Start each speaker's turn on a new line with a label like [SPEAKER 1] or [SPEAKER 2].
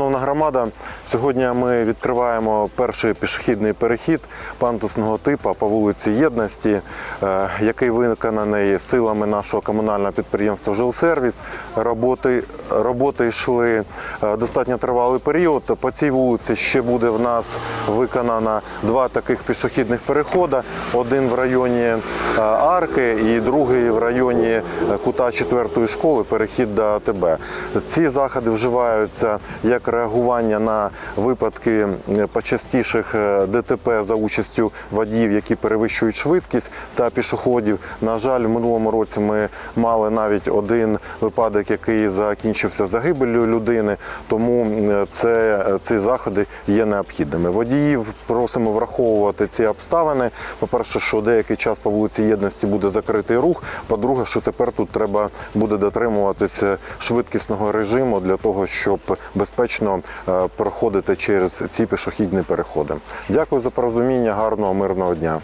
[SPEAKER 1] громада. Сьогодні ми відкриваємо перший пішохідний перехід пантусного типу по вулиці Єдності, е, який виконаний силами нашого комунального підприємства Жилсервіс. Роботи, роботи йшли е, достатньо тривалий період. По цій вулиці ще буде в нас виконано два таких пішохідних переходи: один в районі е, арки і другий в районі е, кута 4 школи. Перехід до АТБ. Ці заходи вживаються як реагування на випадки почастіших ДТП за участю водіїв, які перевищують швидкість та пішоходів. На жаль, в минулому році ми мали навіть один випадок, який закінчився загибеллю людини. Тому це ці заходи є необхідними. Водіїв просимо враховувати ці обставини. По-перше, що деякий час по вулиці Єдності буде закритий рух. По-друге, що тепер тут треба буде дотримуватися швидкісного режиму для того, щоб безпечно е, проходити через ці пішохідні переходи. Дякую за порозуміння. Гарного мирного дня.